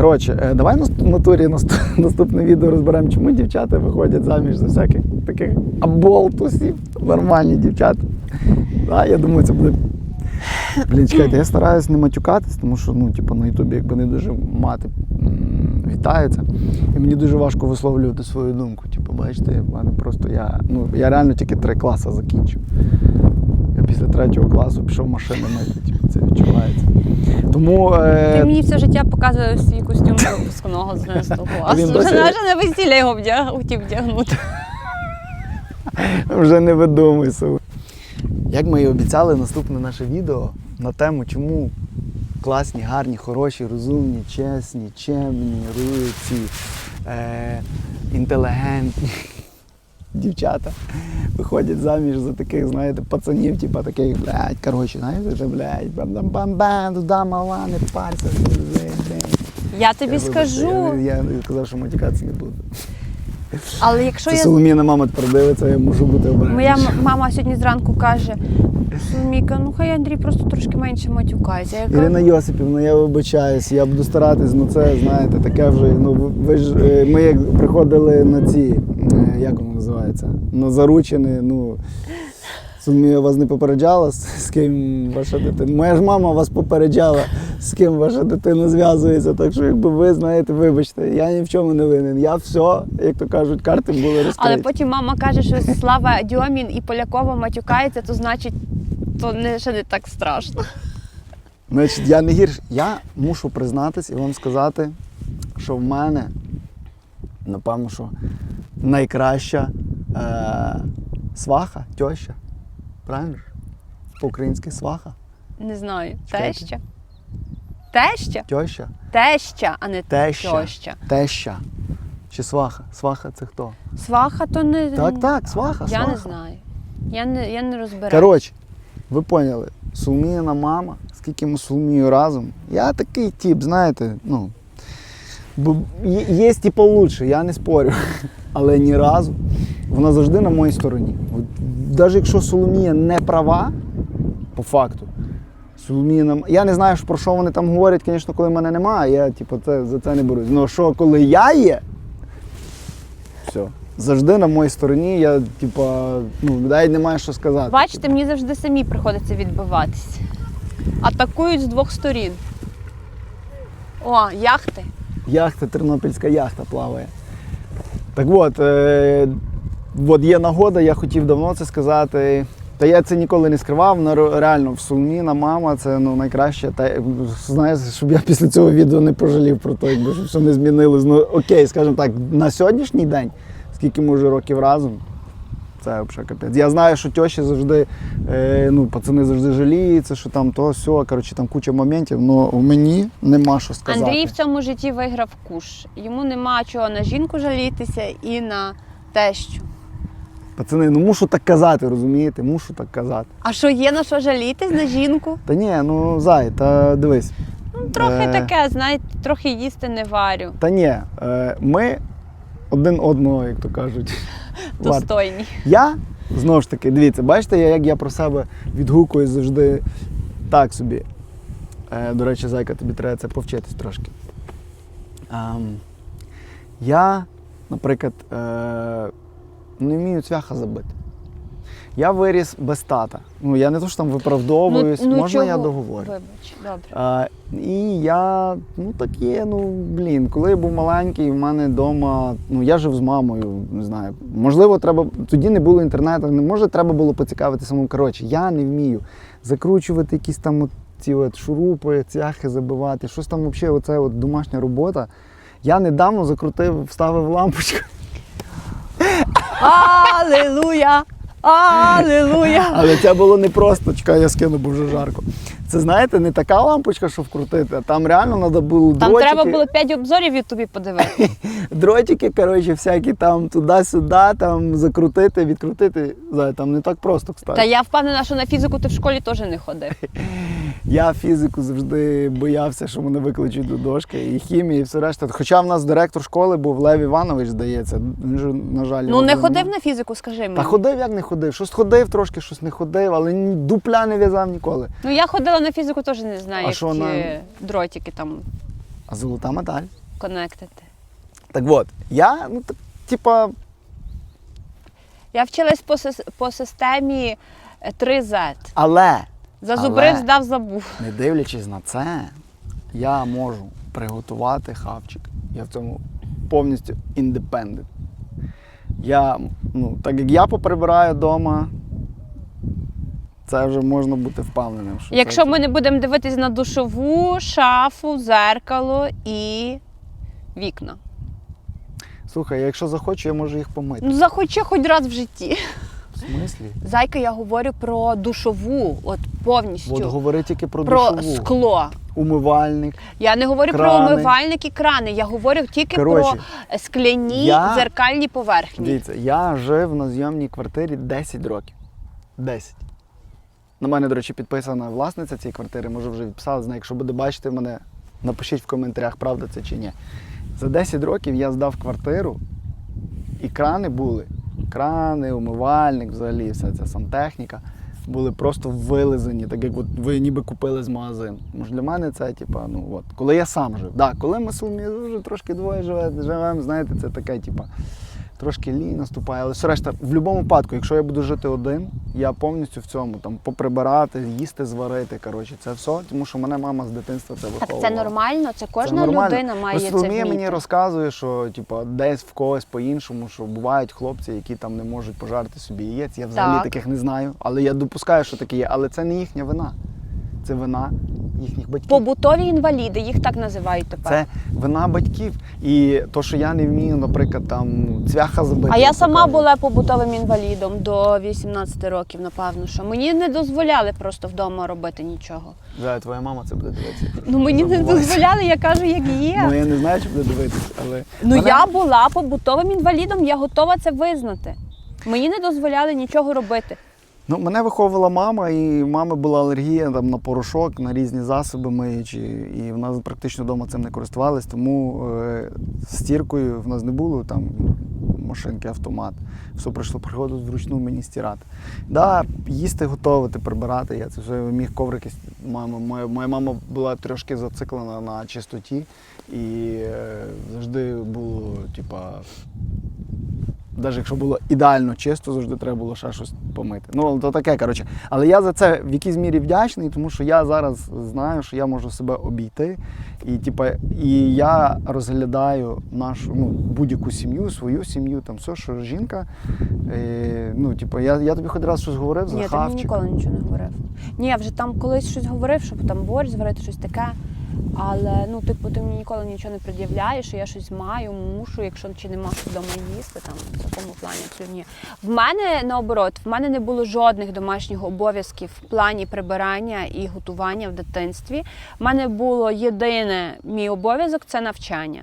Коротше, е, давай на натурі наступне відео розберемо, чому дівчата виходять заміж за всяких таких аболтусів, нормальні дівчата. Да, я думаю, це буде. Блін, чекайте, я стараюсь не матюкатись, тому що ну, типу, на Ютубі якби не дуже мати м, вітаються. І мені дуже важко висловлювати свою думку. Типу, бачите, в мене просто я. Ну, я реально тільки три класи закінчив. Після третього класу пішов машину мити, типу, це відчувається. Тому. Е... Ти мені все життя показуєш свій костюм випускного з 11 Він класу. досі- Вже навіть на весілля його вдяг, хотів вдягнути. Вже не видумуй собі. Як ми і обіцяли, наступне наше відео на тему, чому класні, гарні, хороші, розумні, чесні, чемні, ру- ці е, інтелігентні дівчата виходять заміж за таких, знаєте, пацанів, типа таких, блядь, коротше, знаєте, це, блядь, бам-бам-бам, туди мала, не парся. блядь. Я тобі Я, вибачте, скажу, Я, я казав, що матюкатися не буду. але якщо Це я Соломіна мама тепер дивиться, я можу бути обережнішим. Моя м- мама сьогодні зранку каже: Соломійка, ну хай Андрій просто трошки менше матюкається. Я кажу, Ірина Йосипівна, я вибачаюсь, я буду старатись, ну це знаєте, таке вже. Ну ви- ж е, ми як приходили на ці, як воно називається? На заручини, ну. Соломія вас не попереджала, з, з ким ваша дитина. Моя ж мама вас попереджала, з ким ваша дитина зв'язується. Так що, якби ви знаєте, вибачте, я ні в чому не винен. Я все, як то кажуть, карти були розкриті. Але потім мама каже, що Слава Дьомін і Полякова матюкається, то значить, то не, ще не так страшно. Значить, я не гірш. Я мушу признатись і вам сказати, що в мене, напевно, що найкраща е- сваха, тьоща. Правильно? ж? По-українськи сваха, Не знаю. Чекайте. Теща? Теща? тьоща, Теща, а не Теща. теща. теща. Чи сваха? Сваха це хто? Сваха то не. Так, так, сваха, Я сваха. не знаю. Я не, я не розбираю. Коротше, ви поняли, Соломіяна мама, скільки ми Соломією разом. Я такий тип, знаєте, ну. Бо є, є типу лучше, я не спорю. Але ні разу. Вона завжди на моїй стороні. От, навіть якщо Соломія не права, по факту, Соломія нам. Я не знаю, про що вони там говорять, звісно, коли мене немає, я типу, це, за це не берусь. Ну що, коли я є, все. Завжди на моїй стороні, я, типа, ну, навіть немає що сказати. Бачите, мені завжди самі приходиться відбиватись. Атакують з двох сторін. О, яхти. Яхта, тернопільська яхта плаває. Так от, е, от є нагода, я хотів давно це сказати. Та я це ніколи не скривав. на реально, в сумніна мама це ну, найкраще. Та, знаєш, щоб я після цього відео не пожалів про те, якби все не змінилось. Ну окей, скажімо так, на сьогоднішній день, скільки ми вже років разом, це взагалі капець. Я знаю, що тьоші завжди, е, ну, пацани завжди жаліються, що там то, сьо, коротше, там куча моментів, але у мені нема що сказати. Андрій в цьому житті виграв куш. Йому нема чого на жінку жалітися і на тещу. Пацани, ну мушу так казати, розумієте? Мушу так казати. А що є на що жалітись на жінку? Та ні, ну зай, та дивись. Ну, трохи Е. таке, знаєте, трохи їсти не варю. Та ні, е, ми один одного, як то кажуть. Достойні. Я знову ж таки, дивіться, бачите, як я про себе відгукую завжди так собі. Е, до речі, зайка, тобі треба це повчитись трошки. Ем, я, наприклад, е, не вмію цвяха забити. Я виріс без тата. Ну, я не то, що там виправдовуюсь, можна я договорю? Вибач, добре. А, і я, ну так є, ну блін, коли я був маленький, в мене вдома, ну я жив з мамою, не знаю. Можливо, треба. Тоді не було інтернету, не може, треба було поцікавити самому. Коротше, я не вмію закручувати якісь там от ці от шурупи, цяхи забивати, щось там взагалі, оце от домашня робота. Я недавно закрутив, вставив лампочку. Алілуя! Алілуя! Але це було не просто, чекай, я скину, бо вже жарко. Це знаєте, не така лампочка, що вкрутити, а там реально треба було Там дротики. треба було 5 обзорів в Ютубі подивитися. дротики, коротше, всякі там туди-сюди, там закрутити, відкрутити. Знаю, там не так просто, кстати. Та я впевнена, що на фізику ти в школі теж не ходив. Я фізику завжди боявся, що мене викличуть до дошки, і хімії, і все решта. Хоча в нас директор школи був Лев Іванович, здається. На жаль, Ну не ходив на фізику, скажи мені. Та ходив, як не ходив. Щось ходив трошки, щось не ходив, але дупля не в'язав ніколи. Ну я ходила на фізику, теж не знаю, А що на- дротики там. а золота медаль. конектити. Так от, я, ну, так, типа, Я вчилась по, сис- по системі е, 3Z. але, Зазубрив, Але- здав, забув. не дивлячись на це, я можу приготувати хавчик. Я в цьому повністю індепендент. Я, ну, так як я поприбираю вдома, це вже можна бути впевненим. Що Якщо це, ми не будемо дивитись на душову, шафу, зеркало і вікна. Слухай, якщо захочу, я можу їх помити. Ну, захоче хоч раз в житті. В смислі? Зайка, я говорю про душову, от повністю. От говори тільки про, про душову. скло. Умивальник. Я не говорю про умивальник і крани, я говорю тільки Коротше, про скляні я- дзеркальні поверхні. Дивіться, я жив на зйомній квартирі 10 років. 10. На мене, до речі, підписана власниця цієї квартири, може вже відписала, якщо буде бачити мене, напишіть в коментарях, правда це чи ні. За 10 років я здав квартиру, і крани були. Крани, умивальник, взагалі, вся ця сантехніка були просто вилизані, так як от ви ніби купили з магазину. Що для мене це, типа, ну от, коли я сам жив. Да, коли ми сумі вже трошки двоє живе, живемо, знаєте, це таке, типа, трошки лінь наступає. Але все решта, в будь-якому випадку, якщо я буду жити один, я повністю в цьому там поприбирати, їсти, зварити. Коротше, це все, тому що мене мама з дитинства це виховувала. це нормально, це кожна Це нормально. людина має Ось це вміти. мені розказує, що типу, десь в когось по-іншому, що бувають хлопці, які там не можуть пожарити собі яєць. Я взагалі Так. таких не знаю, але я допускаю, що таке є. Але це не їхня вина. Це вина їхніх батьків. Побутові інваліди, їх так називають тепер. Це вина батьків. І то, що я не вмію, наприклад, там цвяха забити. А я сама кажуть. була побутовим інвалідом до 18 років, напевно, що мені не дозволяли просто вдома робити нічого. Жаль, твоя мама це буде дивитися. Ну мені не дозволяли, я кажу, як Ну є. я не знаю, чи буде дивитися, але Ну мене- я була побутовим інвалідом, я готова це визнати. Мені не дозволяли нічого робити. Ну, мене виховувала мама, і в мами була алергія там, на порошок, на різні засоби миючі, і в нас практично вдома цим не користувались, тому е, стіркою в нас не було там машинки, автомат. Все прийшло, приходилось вручну мені стирати. Да, їсти готувати, прибирати. Я це все міг коврики. Мама, моя, моя мама була трошки зациклена на чистоті, і е, завжди було, типа, навіть якщо було ідеально чисто, завжди треба було ще щось помити. Ну, то таке, коротше. Але я за це в якійсь мірі вдячний, тому що я зараз знаю, що я можу себе обійти. І, типа, і я розглядаю нашу ну, будь-яку сім'ю, свою сім'ю, там все, що жінка. Е, ну, типа, я, я тобі хоч раз щось говорив за Ні, ти мені ніколи нічого не говорив. Ні, я вже там колись щось говорив, щоб там борщ зварити, щось таке. Але ну, типу, ти мені ніколи нічого не пред'являєш, що я щось маю, мушу, якщо чи нема що вдома їсти, там в такому плані абсолютно. В мене наоборот, в мене не було жодних домашніх обов'язків в плані прибирання і готування в дитинстві. В мене було єдине мій обов'язок це навчання.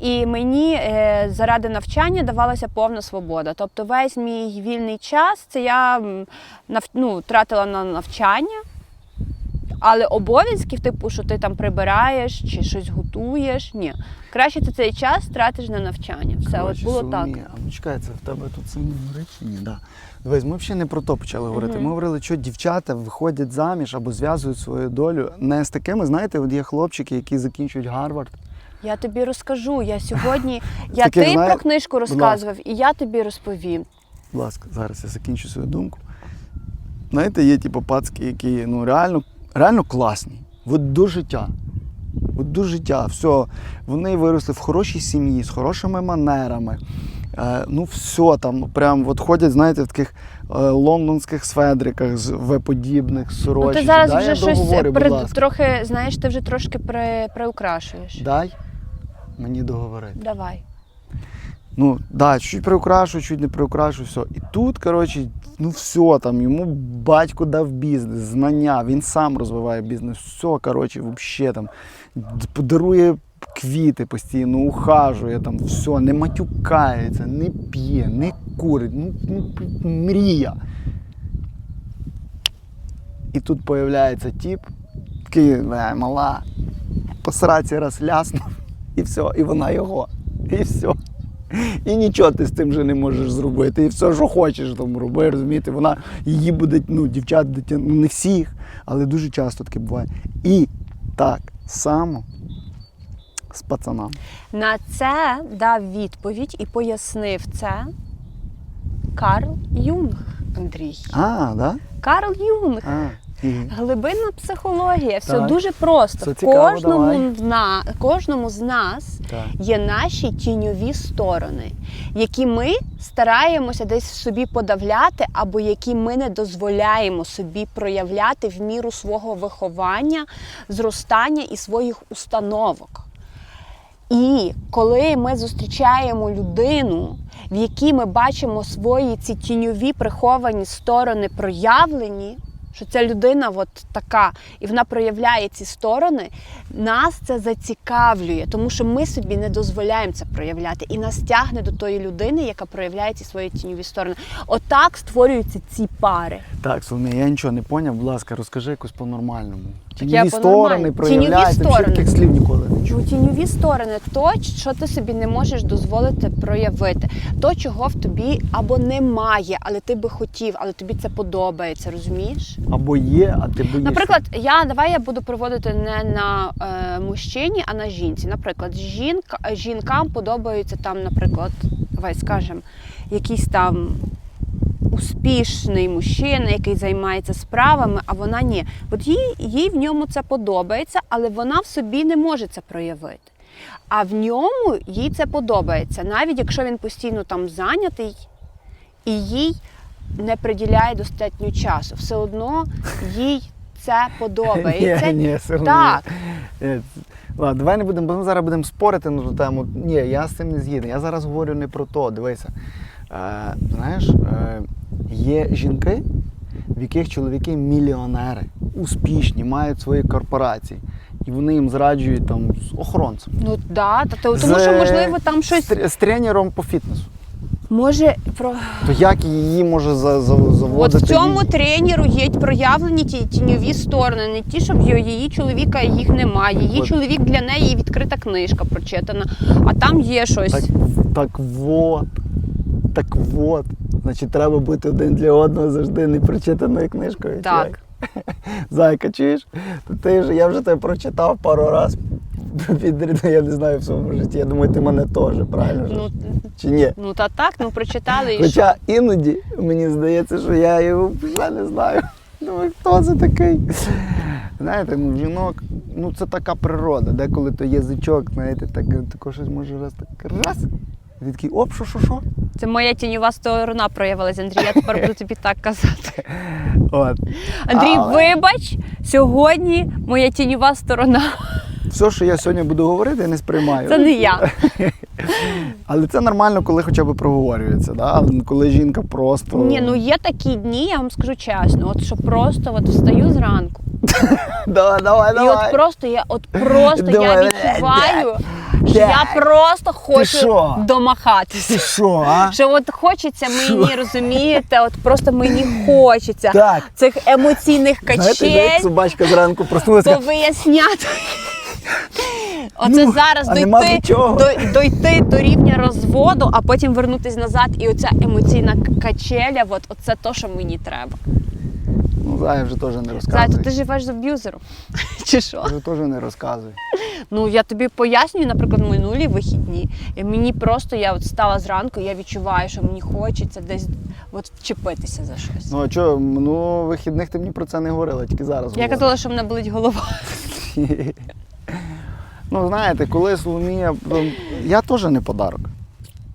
І мені е, заради навчання давалася повна свобода. Тобто весь мій вільний час це я ну, тратила на навчання. Але обов'язків, типу, що ти там прибираєш чи щось готуєш, ні. Краще ти цей час тратиш на навчання. Все, Коротше, от було так. А ну чекай, це в тебе тут горить ні? Да. Дивись, ми взагалі не про то почали говорити. Ми говорили, що дівчата виходять заміж або зв'язують свою долю не з такими, знаєте, от є хлопчики, які закінчують Гарвард. Я тобі розкажу. Я сьогодні я ти знає- про книжку розказував, і я тобі розповім. Будь ласка, зараз я закінчу свою думку. Знаєте, є ті пацки, які ну, реально, реально класні. От до життя. От до життя. Все. Вони виросли в хорошій сім'ї, з хорошими манерами. Е, ну, все там, прям от ходять, знаєте, в таких е, лондонських сведриках з В-подібних, Ну ти зараз Дай вже я щось договорю, будь при, ласка. трохи, знаєш, ти вже трошки при, приукрашуєш. Дай мені договорити. Давай. Ну, да, чуть приукрашу, чуть не приукрашу, все. І тут, коротше, ну все, там йому батько дав бізнес, знання, він сам розвиває бізнес, все, коротше, взагалі там подарує квіти постійно, ухажує, там все, не матюкається, не п'є, не курить, ну, ну мрія. І тут появляється тіп, такий, «Е, мала, по сраці раз ляснув, і все, і вона його. І все. І нічого ти з тим же не можеш зробити. І все, що хочеш там роби, розумієте, вона її буде, ну, дівчат, дитя, ну не всіх, але дуже часто таке буває. І так само з пацанами. На це дав відповідь і пояснив це Карл Юнг, Андрій. А, да? Карл Юнг. А. Глибинна психологія, все Так. дуже просто. Все цікаво, кожному, в на, кожному з нас Так. є наші тіньові сторони, які ми стараємося десь в собі подавляти, або які ми не дозволяємо собі проявляти в міру свого виховання, зростання і своїх установок. І коли ми зустрічаємо людину, в якій ми бачимо свої ці тіньові приховані сторони проявлені, що ця людина от така, і вона проявляє ці сторони, нас це зацікавлює, тому що ми собі не дозволяємо це проявляти, і нас тягне до тої людини, яка проявляє ці свої тіньові сторони. Отак створюються ці пари. Так, Соломія, я нічого не поняв, будь ласка, розкажи якось по-нормальному. Тіньові сторони Тіньові сторони. таких слів ніколи не чув. Ну, тіньові сторони то, що ти собі не можеш дозволити проявити, то, чого в тобі або немає, але ти би хотів, але тобі це подобається, розумієш? Або є, а ти боїшся. Наприклад, я давай я буду проводити не на е, мужчині, а на жінці. Наприклад, жінка, жінкам подобаються там, наприклад, давай скажемо, якийсь там успішний мужчина, який займається справами, а вона ні. От їй, їй в ньому це подобається, але вона в собі не може це проявити. А в ньому їй це подобається, навіть якщо він постійно там зайнятий і їй не приділяє достатньо часу. Все одно їй це подобається. Ні, ні. Так. Е, Ладно, давай не будемо, бо ми зараз будемо спорити на ту тему. Ні, я з цим не згідний. Я зараз говорю не про то. Дивися. Е, знаєш, е, є жінки, в яких чоловіки мільйонери, успішні, мають свої корпорації. І вони їм зраджують там з охоронцем. Ну да, та то- тому З- що можливо там З, щось тр- з тренером по фітнесу. може про То як її може за, за, от в цьому тренеру є проявлені ті тіньові сторони, не ті, щоб її, її чоловіка їх немає. Її От. чоловік для неї відкрита книжка прочитана, а там є щось. Так, так вот. Так вот. Значить, треба бути один для одного завжди непрочитаною книжкою. Так. Зайка, чуєш? Ти ж, я вже тебе прочитав пару разів підряд, я не знаю в своєму житті. Я думаю, ти мене теж, правильно? Ну, Чи ні? ну та так, ну прочитали і що? Хоча іноді мені здається, що я його вже не знаю. Думаю, хто це такий? Знаєте, ну жінок, ну це така природа. Деколи то язичок, знаєте, так, тако щось може раз так раз. Ти такий, оп, що, що, що? Це моя тіньова сторона проявилась, Андрій. Я тепер буду тобі так казати. От. Андрій, Але- вибач, сьогодні моя тіньова сторона. Все, що я сьогодні буду говорити, я не сприймаю. Це не я. Але це нормально, коли хоча б проговорюється. Да? Коли жінка просто. Ні, ну є такі дні, я вам скажу чесно, от що просто от встаю зранку. давай, давай, І давай. от просто я от просто я відчуваю, що я просто хочу що? Домахатися. Ти що, а? Що от хочеться мені, розумієте, от просто мені хочеться Так. цих емоційних Знаєте, як собачка зранку проснулася. повиясняти. Оце Ну, зараз дойти, до дойти до рівня розводу, а потім вернутися назад. І оця емоційна качеля, от, оце то, що мені треба. Ну, Зая вже теж не Зай, то розказує. ти живеш з аб'юзером. Чи що? Вже теж не розказує. Ну я тобі пояснюю, наприклад, минулі вихідні. І мені просто я от стала зранку, я відчуваю, що мені хочеться десь от вчепитися за щось. Ну а чого, ну вихідних ти мені про це не говорила, тільки зараз. Я говориш. казала, що в мене болить голова. Ну, знаєте, коли Соломія. ну, Я теж не подарок.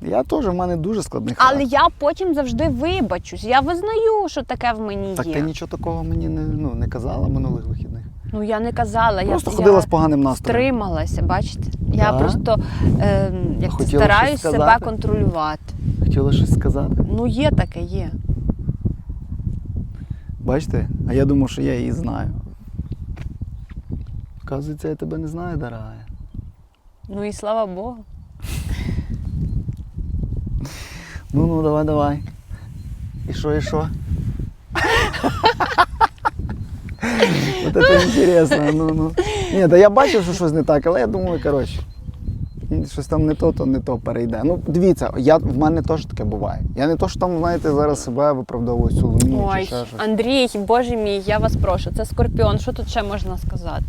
Я теж в мене дуже складний Але я потім завжди вибачусь. Я визнаю, що таке в мені Так є. ти нічого такого мені не, ну, не казала минулих вихідних. Ну я не казала. Просто я, ходила я з поганим настроєм. стрималася, бачите? Я просто е, як Хотіла стараюсь себе контролювати. Хотіла щось сказати. Ну, є таке, є. Бачите? А я думав, що я її знаю. Вказується, я тебе не знаю, дорогая. Ну і слава Богу. Ну ну давай, давай. І що, і що? Це інтересно. Ну, ну. Ні, та я бачив, що щось не так, але я думаю, коротше. Щось там не то, то не то перейде. Ну, дивіться, я, в мене теж таке буває. Я не то, що там, знаєте, зараз себе виправдовую Соломію чи Ой, ще щось. Андрій, боже мій, я вас прошу, це скорпіон. Що тут ще можна сказати?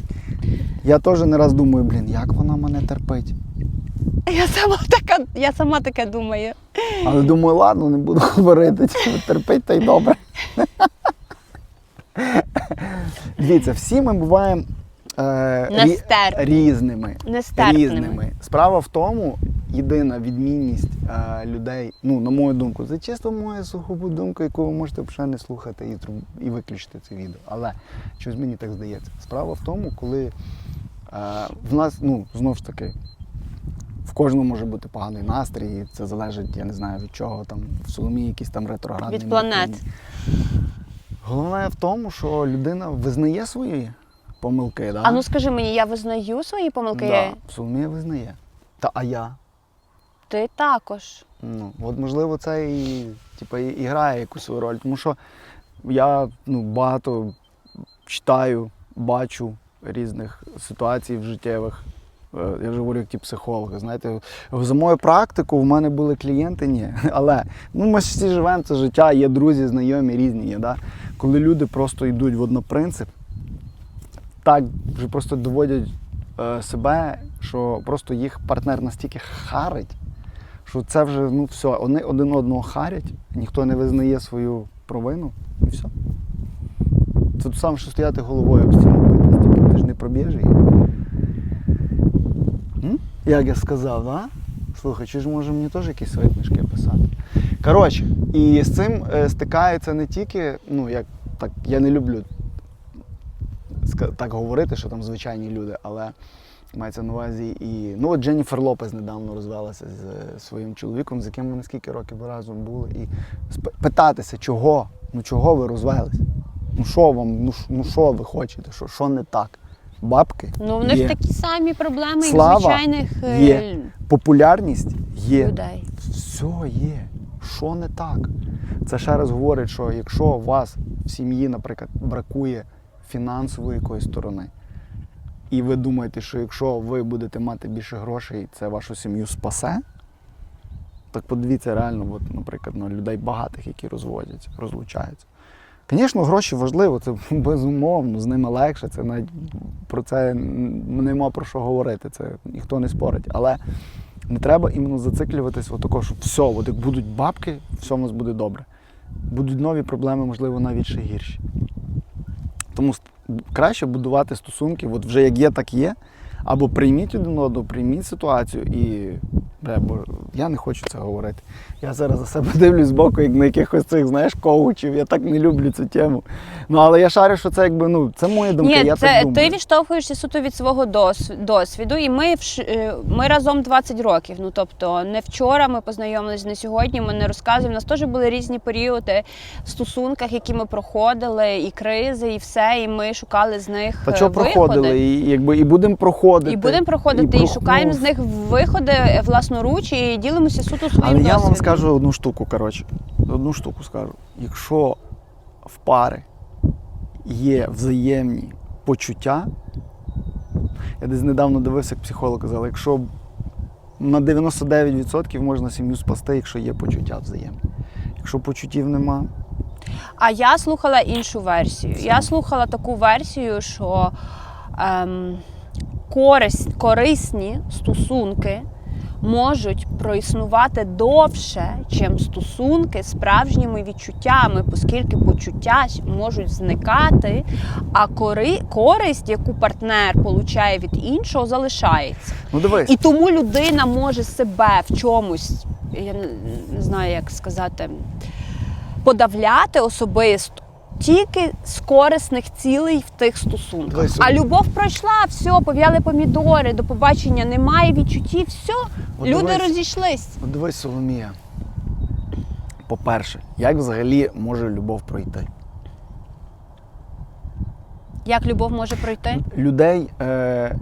Я теж не раз думаю, блін, як вона мене терпить. Я сама така, я сама таке думаю. Але думаю, ладно, не буду говорити, терпить та й добре. Дивіться, всі ми буваємо е, рі- різними. Нестерпними. різними. Справа в тому, єдина відмінність е, людей, ну, на мою думку, це чисто моя сухобу думка, яку ви можете взагалі не слухати і, і виключити це відео. Але щось мені так здається. Справа в тому, коли е, в нас, ну, знову ж таки, в кожному може бути поганий настрій, і це залежить, я не знаю від чого, там в Соломії якісь там ретроградні. Від планет. Головне в тому, що людина визнає свої помилки. Да? А ну скажи мені, я визнаю свої помилки? Да, Соломія визнає. Та а я? Ти також. Ну, от можливо, це і, типу, і, і грає якусь свою роль. Тому що я ну, багато читаю, бачу різних ситуацій в життєвих. Е, Я вже говорю, як ті психологи. Знаєте, за мою практику в мене були клієнти, ні. Але ну, ми всі живемо це життя, є друзі, знайомі, різні є. Да? Коли люди просто йдуть в однопринцип, так вже просто доводять е, себе, що просто їх партнер настільки харить, що це вже ну все, вони один одного харять, ніхто не визнає свою провину і все. Це те саме, що стояти головою об стіну ти ж не проб'єш її. Як я сказав, да? Слухай, чи ж може мені теж якісь свої писати? Коротше, і з цим е, стикається не тільки, ну як так, я не люблю так говорити, що там звичайні люди, але мається на увазі і. Ну, от Дженніфер Лопес недавно розвелася з е, своїм чоловіком, з яким вони скільки років разом були, і питатися, чого? Ну чого ви розвелись? Ну що вам, ну, ну що ви хочете? Що, що не так? Бабки? Ну, в них є. такі самі проблеми, як звичайних е, є. Популярність є. людей. Все є. Що не так? Це ще раз говорить, що якщо у вас в сім'ї, наприклад, бракує фінансової якоїсь сторони, і ви думаєте, що якщо ви будете мати більше грошей, це вашу сім'ю спасе, так подивіться реально, от, наприклад, на людей багатих, які розводяться, розлучаються. Звісно, гроші важливо, це безумовно, з ними легше, це навіть про це нема про що говорити, це ніхто не спорить. Але не треба іменно зациклюватись отако, що все, от як будуть бабки, все у нас буде добре. Будуть нові проблеми, можливо, навіть ще гірші. Тому краще будувати стосунки, от вже як є, так є. Або прийміть один одного, прийміть ситуацію і. Бля, бо я не хочу це говорити. Я зараз за себе дивлюсь збоку, як на якихось цих, знаєш, коучів. Я так не люблю цю тему. Ну, але я шарю, що це якби, ну, це моя думка, Ні, я це так думаю. ти відштовхуєшся суто від свого досвіду, і ми вш- е, ми разом 20 років. Ну тобто не вчора ми познайомились, не сьогодні. Ми не розказуємо. У нас теж були різні періоди в стосунках, які ми проходили, і кризи, і все. І ми шукали з них Та е, що виходи. проходили, і, якби, і будемо проходити. І будемо проходити, і, про- шукаємо ну, з них виходи е, власноруч і ділимося суто своїм Але я вам скажу одну штуку, коротше. Одну штуку скажу. Якщо в пари є взаємні почуття, я десь недавно дивився, як психолог казав, якщо на 99% можна сім'ю спасти, якщо є почуття взаємні. Якщо почуттів нема, А я слухала іншу версію. Я слухала таку версію, що ем, користь, корисні стосунки можуть проіснувати довше, чим стосунки з справжніми відчуттями, оскільки почуття можуть зникати, а кори, користь, яку партнер получає від іншого, залишається. ну дивись, І тому людина може себе в чомусь, я не, не знаю, як сказати, подавляти особисто тільки з корисних цілей в тих стосунках. Дивись, А любов пройшла, все, пов'яли помідори, до побачення, немає відчуттів, все, От люди дивись. розійшлись. от дивись, Соломія. По-перше, як взагалі може любов пройти? Як любов може пройти? людей е,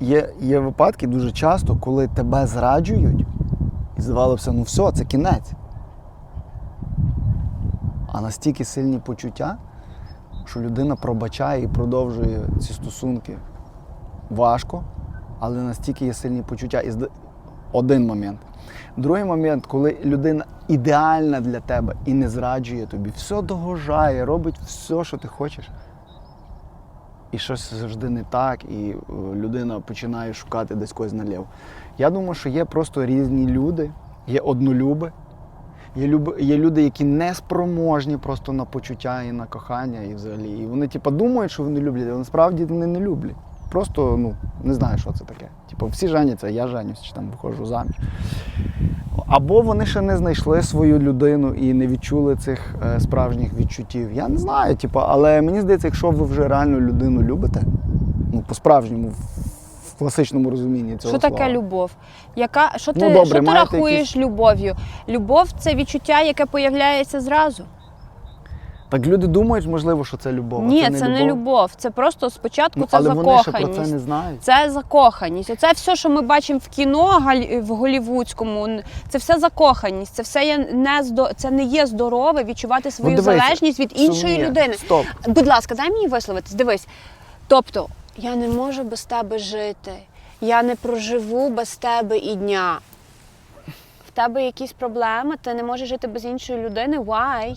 є, є випадки дуже часто, коли тебе зраджують, і здавалося, ну все, це кінець. А настільки сильні почуття, що людина пробачає і продовжує ці стосунки важко, але настільки є сильні почуття. І один момент. Другий момент, коли людина ідеальна для тебе і не зраджує тобі, все догожає, робить все, що ти хочеш. і щось завжди не так, і е, людина починає шукати десь когось наліво. Я думаю, що є просто різні люди, є однолюби, є, люб... є люди, які не спроможні просто на почуття і на кохання, і взагалі. І вони, типу, думають, що вони люблять, але насправді вони не люблять. Просто ну, не знаю, що це таке. Типу, всі женяться, я женюсь, чи там виходжу заміж. Або вони ще не знайшли свою людину і не відчули цих е, справжніх відчуттів. Я не знаю, типу, але мені здається, якщо ви вже реально людину любите, ну по-справжньому, класичному розумінні цього Що таке слова. любов? Яка, що ти, Ну, добре, що ти рахуєш якісь- любов'ю? Любов це відчуття, яке появляється зразу. Так люди думають, можливо, що це любов. Ні, це, це не любов. Це просто спочатку Ну, це але вони ще закоханість. про це не знають. Це закоханість. Оце все, що ми бачимо в кіно в голівудському, це все закоханість. Це все є не це не є здорове відчувати свою Ну, дивися, залежність від іншої Соломія, людини. Стоп. Будь ласка, дай мені висловитись. Дивись. Тобто, я не можу без тебе жити. Я не проживу без тебе і дня. В тебе якісь проблеми, ти не можеш жити без іншої людини. Why?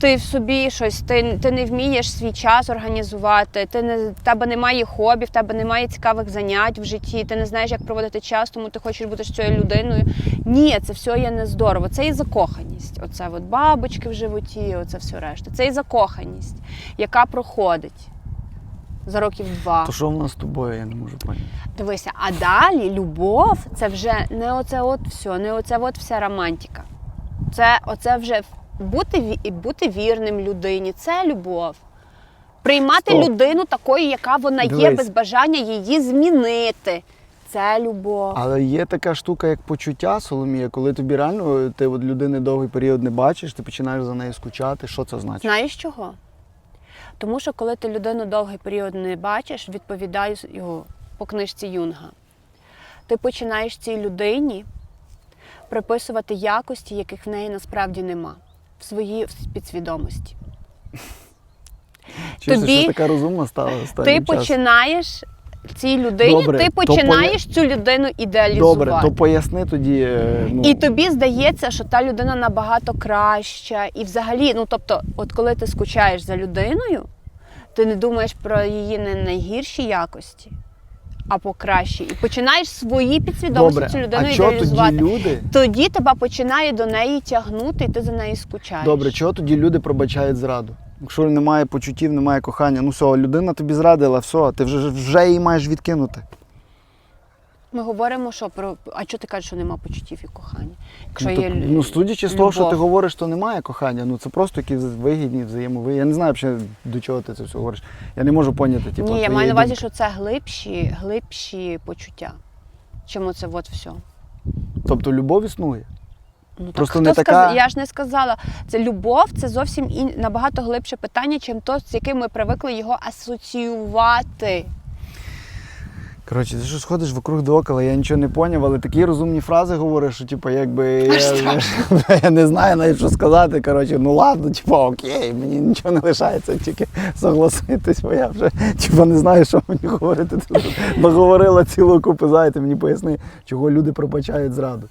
Ти в собі щось, ти, ти не вмієш свій час організувати, ти не, в тебе немає хобі, в тебе немає цікавих занять в житті, ти не знаєш, як проводити час, тому ти хочеш бути з цією людиною. Ні, це все є не здорово. Це і закоханість. Оце от бабочки в животі, оце все решта. Це і закоханість, яка проходить за років два. То що в нас з тобою, я не можу поняти. Дивися, а далі любов це вже не оце от все, не оце от вся романтика. Це оце вже бути, бути вірним людині, це любов. Приймати Стоп. людину такою, яка вона є, без бажання її змінити. Це любов. Але є така штука, як почуття, Соломія, коли тобі реально ти от людини довгий період не бачиш, ти починаєш за нею скучати. Що це значить? Знаєш чого? Тому що коли ти людину довгий період не бачиш, відповідаю його по книжці Юнга, ти починаєш цій людині приписувати якості, яких в неї насправді нема, в своїй підсвідомості. Чи тобі- що така розумна стала Ти часом? починаєш цій людині, Добре, ти то починаєш цю людину ідеалізувати. Добре, то поясни тоді. е, Ну, І тобі здається, що та людина набагато краща. І взагалі, ну тобто, от коли ти скучаєш за людиною, ти не думаєш про її не найгірші якості, а по кращі. І починаєш свої підсвідомості Добре, цю людину а чого тоді ідеалізувати. люди? Тоді тебе починає до неї тягнути, і ти за нею скучаєш. Добре, чого тоді люди пробачають зраду? Якщо немає почуттів, немає кохання, ну все, людина тобі зрадила, все, ти вже, вже її маєш відкинути. Ми говоримо, що про а чого ти кажеш, що нема почуттів і кохання? Якщо ну, є так, ну, судячи з того, що ти говориш, то немає кохання. Ну це просто якісь вигідні, взаємовигідні. Я не знаю взагалі, до чого ти це все говориш. Я не можу поняти. Типу, Ні, я маю на увазі, що це глибші, глибші почуття. Чому це от все? Тобто любов існує. Ну, так Просто хто не сказ- Я ж не сказала. Це любов, це зовсім ін... набагато глибше питання, чим то, з яким ми привикли його асоціювати. Коротше, ти що сходиш вокруг до окола, я нічого не поняв, але такі розумні фрази говориш, що типу, якби я, я не знаю навіть що сказати. Коротше, ну ладно, типу, окей, мені нічого не лишається, тільки согласитись, бо я вже типу, не знаю, що мені говорити. Ти наговорила цілу купу, знаєте, мені поясни, чого люди пробачають зраду.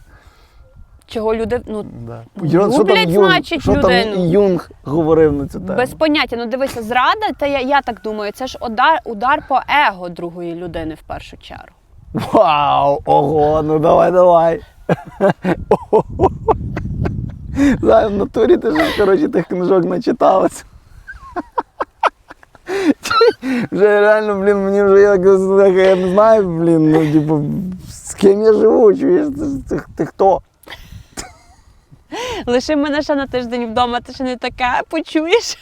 Чого люди ну, Да. Люблять, що там Юнг, значить, що там. Юнг говорив на цю тему? без поняття. Ну дивися, зрада, та я, я так думаю, це ж удар, удар по его другої людини в першу чергу. Вау! Ого, ну давай, давай. Знаю, в натурі ти ж, коротше, тих книжок начиталась. Вже реально, блін, мені вже якось, я не знаю, блін, ну, типу, з ким я живу, чуєш, ти хто? Лиши мене ще на тиждень вдома, ти ще не таке почуєш.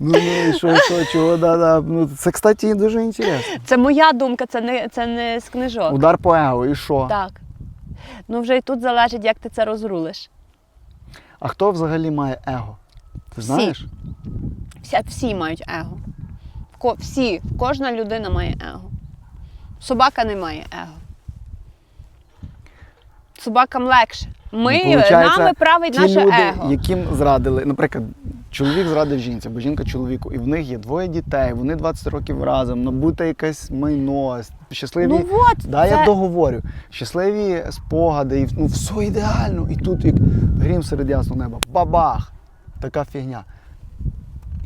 Ну, ну, і що, що, чого, да, да. Ну, це, кстати, дуже інтересно. Це моя думка, це не, це не з книжок. Удар по его, і що? Так. Ну вже і тут залежить, як ти це розрулиш. А хто взагалі має его? Ти Всі. знаєш? Всі, всі мають его. Всі, кожна людина має его. Собака не має его. Собакам легше. Ми, Ну, нами править Ті наше люди, его. яким зрадили, наприклад, чоловік зрадив жінці, або жінка чоловіку, і в них є двоє дітей, вони 20 років разом, набуте якесь майно, щасливі. Ну от, да, це... я договорю. Щасливі спогади, і ну все ідеально. І тут як грім серед ясного неба. Бабах! Така фігня.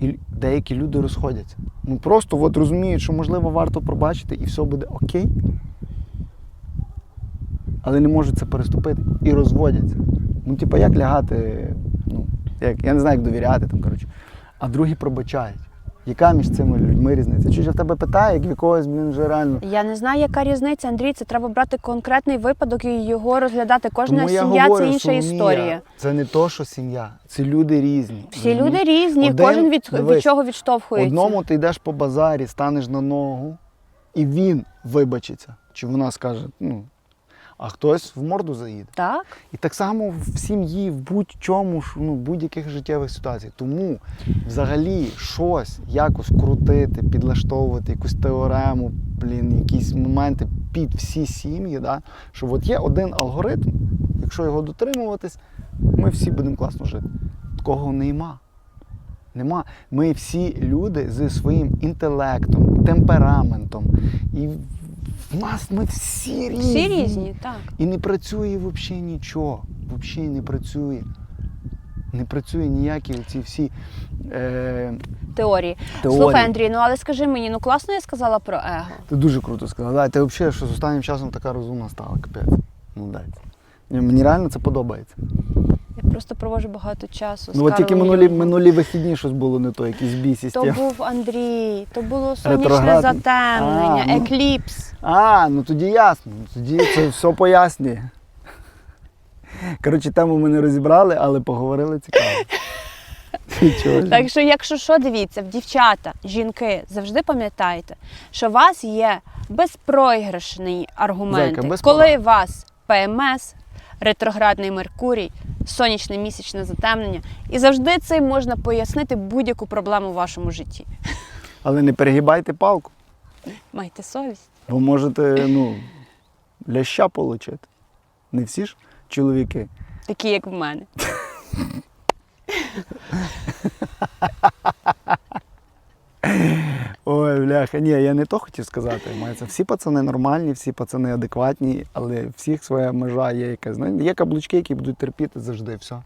І деякі люди розходяться. Ну просто от розуміють, що можливо варто пробачити і все буде окей. Але не можуть це переступити і розводяться. Ну, типа, як лягати, ну, як, я не знаю, як довіряти там, коротше. А другі пробачають. Яка між цими людьми різниця? Чи ж я в тебе питаю, як в якогось, блін, вже реально. Я не знаю, яка різниця, Андрій. Це треба брати конкретний випадок і його розглядати. Кожна Тому я сім'я говорю, це інша Соломія, історія. Це не то, що сім'я, це люди різні. Всі люди різні, Один- кожен від, дивись, від чого відштовхується. Одному ти йдеш по базарі, станеш на ногу, і він вибачиться. Чи вона скаже, ну, а хтось в морду заїде. Так. І так само в сім'ї, в будь-чому, ну, в будь-яких життєвих ситуаціях. Тому взагалі щось якось крутити, підлаштовувати, якусь теорему, блін, якісь моменти під всі сім'ї, да? що от є один алгоритм, якщо його дотримуватись, ми всі будемо класно жити. Такого нема. Нема. Ми всі люди зі своїм інтелектом, темпераментом. І в нас ми всі різні. Всі різні, так. І не працює взагалі нічого. Взагалі не працює. Не працює ніякі ці всі е, Теорії. теорії. Слухай, Андрій, ну але скажи мені, ну класно я сказала про его. Ти дуже круто сказала. Да, ти взагалі, що з останнім часом така розумна стала, капець. Молодець. Ні, Мені реально це подобається. Просто проводжу багато часу. з Ну от тільки Карлом минулі, Юнгом. минулі вихідні щось було не то, якісь бісі То був Андрій, то було сонячне затемнення, А, ну. екліпс. А, ну тоді ясно. Ну, Тоді це все пояснює. Коротше, тему ми не розібрали, але поговорили цікаво. Нічого ж. Так що, якщо що, дивіться, в дівчата, жінки, завжди пам'ятайте, що у вас є безпроіграшні аргументи, Зайка, без коли у вас ПМС, ретроградний Меркурій, сонячне місячне затемнення, і завжди цим можна пояснити будь-яку проблему в вашому житті. Але не перегибайте палку, Майте совість. бо можете ну, ляща отримати. Не всі ж чоловіки. Такі, як в мене. Ой, бляха, ні, я не то хотів сказати. Мається. Всі пацани нормальні, всі пацани адекватні, але всіх своя межа є якась. Знаєте, є каблучки, які будуть терпіти завжди все.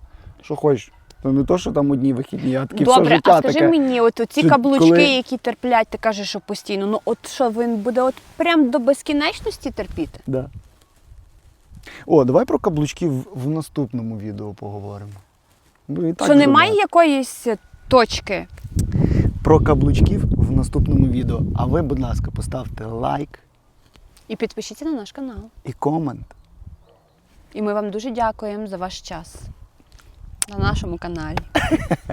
Що хочеш. То не то, що там одні вихідні, а такі все Добре, життя а скажи таке. мені, от ці каблучки, коли- які терплять, ти кажеш, що постійно, ну от що він буде от прям до безкінечності терпіти? Да. О, давай про каблучки в, в наступному відео поговоримо. Бо і так що вже немає багато. якоїсь точки. Про каблучків в наступному відео. А ви, будь ласка, поставте лайк І підпишіться на наш канал. і комент. І ми вам дуже дякуємо за ваш час на нашому каналі.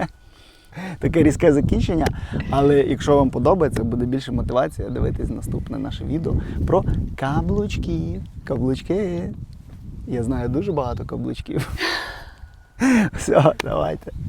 Таке різке закінчення. Але якщо вам подобається, буде більше мотивація дивитись наступне наше відео про каблучки. Каблучки. Я знаю дуже багато каблучків. Все, давайте.